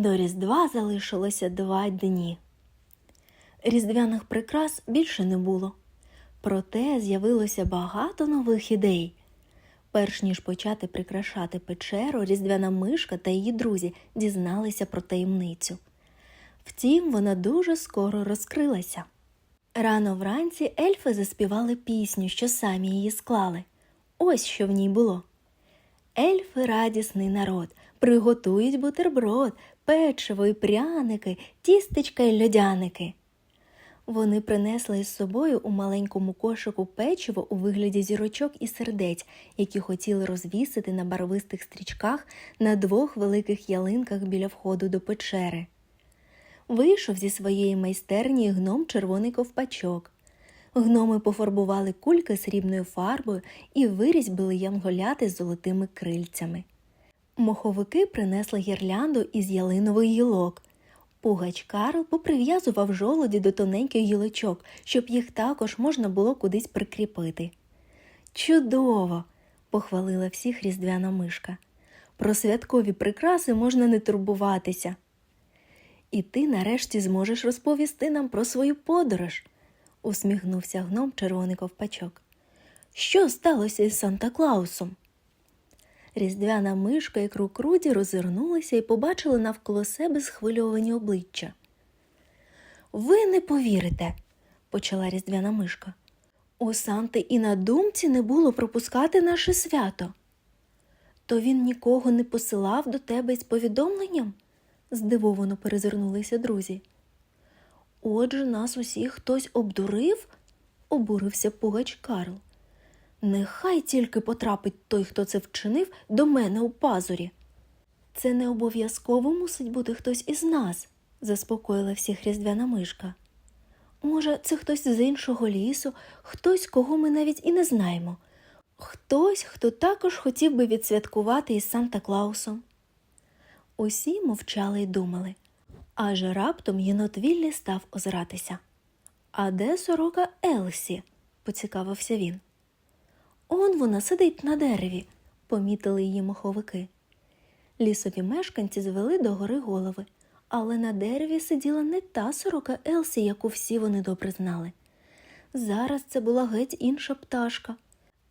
До Різдва залишилося два дні. Різдвяних прикрас більше не було. Проте з'явилося багато нових ідей. Перш ніж почати прикрашати печеру, різдвяна мишка та її друзі дізналися про таємницю. Втім, вона дуже скоро розкрилася. Рано вранці ельфи заспівали пісню, що самі її склали. Ось що в ній було. Ельфи радісний народ, приготують бутерброд, печиво і пряники, тістечка й льодяники. Вони принесли із собою у маленькому кошику печиво у вигляді зірочок і сердець, які хотіли розвісити на барвистих стрічках на двох великих ялинках біля входу до печери. Вийшов зі своєї майстерні гном червоний ковпачок. Гноми пофарбували кульки срібною фарбою і вирізьбили янголяти з золотими крильцями. Моховики принесли гірлянду із ялинових гілок. Пугач Карл поприв'язував жолоді до тоненьких гілочок, щоб їх також можна було кудись прикріпити. Чудово! похвалила всіх різдвяна мишка. Про святкові прикраси можна не турбуватися. І ти нарешті зможеш розповісти нам про свою подорож, усміхнувся гном червоний ковпачок. Що сталося із Санта Клаусом? Різдвяна мишка і крукруді розвернулися і побачили навколо себе схвильовані обличчя. Ви не повірите, почала різдвяна мишка. У Санти і на думці не було пропускати наше свято. То він нікого не посилав до тебе із повідомленням? здивовано перезирнулися друзі. Отже, нас усіх хтось обдурив? обурився пугач Карл. Нехай тільки потрапить той, хто це вчинив, до мене у пазурі. Це не обов'язково мусить бути хтось із нас, заспокоїла всіх різдвяна мишка. Може, це хтось з іншого лісу, хтось, кого ми навіть і не знаємо, хтось, хто також хотів би відсвяткувати із Санта Клаусом. Усі мовчали й думали, аж раптом єнот Віллі став озиратися. А де сорока Елсі? поцікавився він. Он вона сидить на дереві, помітили її моховики. Лісові мешканці звели до гори голови, але на дереві сиділа не та сорока Елсі, яку всі вони добре знали. Зараз це була геть інша пташка.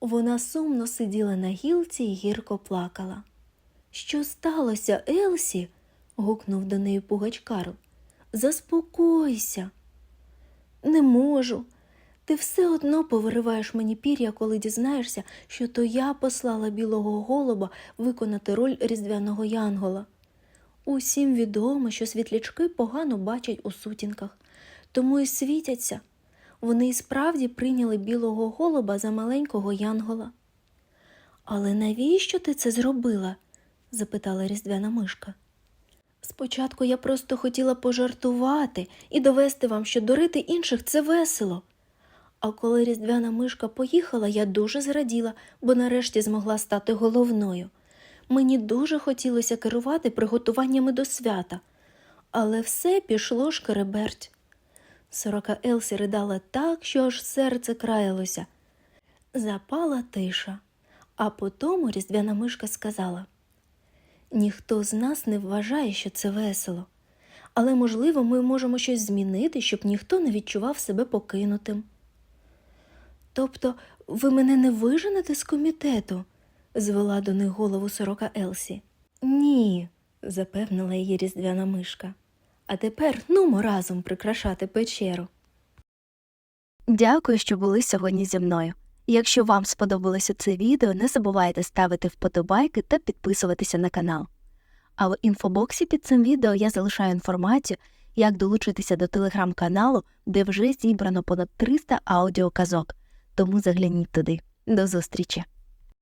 Вона сумно сиділа на гілці і гірко плакала. Що сталося, Елсі? гукнув до неї пугач Карл. Заспокойся. Не можу. Ти все одно повириваєш мені пір'я, коли дізнаєшся, що то я послала білого голуба виконати роль різдвяного янгола. Усім відомо, що світлячки погано бачать у сутінках, тому і світяться. Вони і справді прийняли білого голуба за маленького янгола. Але навіщо ти це зробила? запитала різдвяна мишка. Спочатку я просто хотіла пожартувати і довести вам, що дурити інших це весело. А коли різдвяна мишка поїхала, я дуже зраділа, бо нарешті змогла стати головною. Мені дуже хотілося керувати приготуваннями до свята, але все пішло шкереберть. Сорока Елсі ридала так, що аж серце краялося. Запала тиша, а потому різдвяна мишка сказала Ніхто з нас не вважає, що це весело, але, можливо, ми можемо щось змінити, щоб ніхто не відчував себе покинутим. Тобто ви мене не виженете з комітету? звела до них голову сорока Елсі. Ні, запевнила її різдвяна мишка. А тепер нумо разом прикрашати печеру. Дякую, що були сьогодні зі мною. Якщо вам сподобалося це відео, не забувайте ставити вподобайки та підписуватися на канал. А в інфобоксі під цим відео я залишаю інформацію, як долучитися до телеграм-каналу, де вже зібрано понад 300 аудіоказок, тому загляніть туди. До зустрічі!